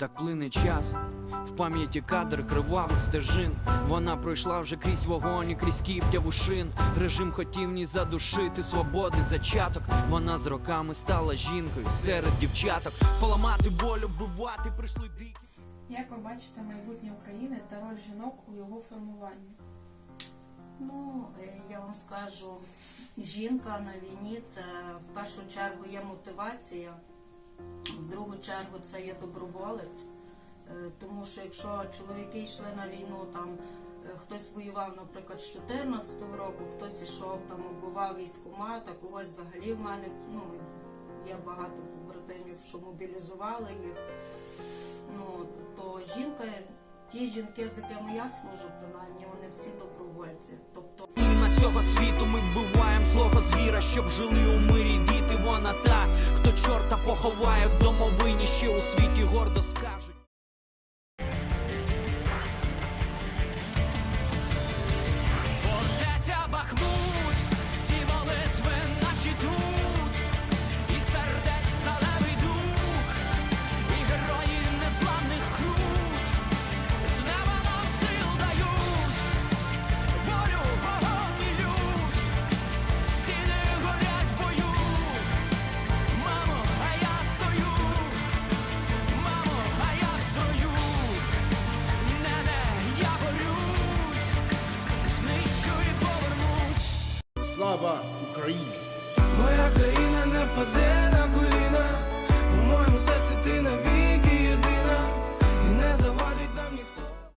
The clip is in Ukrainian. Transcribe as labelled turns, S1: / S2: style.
S1: Так плине час, в пам'яті кадр кривавих стежин. Вона пройшла вже крізь вогонь і крізь кіптяву шин. Режим хотів ні задушити свободи зачаток. Вона з роками стала жінкою серед дівчаток. Поламати волю, вбивати прийшли дикі.
S2: Як ви бачите майбутнє України та роль жінок у його формуванні?
S3: Ну, е, я вам скажу, жінка на війні це в першу чергу є мотивація, в другу чергу це є доброволець. Е, Тому що якщо чоловіки йшли на війну, там е, хтось воював, наприклад, з 14-го року, хтось ішов там, убивав військкомат, а когось взагалі в мене ну, є багато побратимів, що мобілізували їх. Ну, то жінка, ті жінки, з якими я служу, принаймні, вони всі добровольці. Тобто
S1: на цього світу ми вбиваємо злого звіра, щоб жили у мирі поховає в домовині, ще у світі гордо скажуть.
S4: Слава Україні!
S1: Моя країна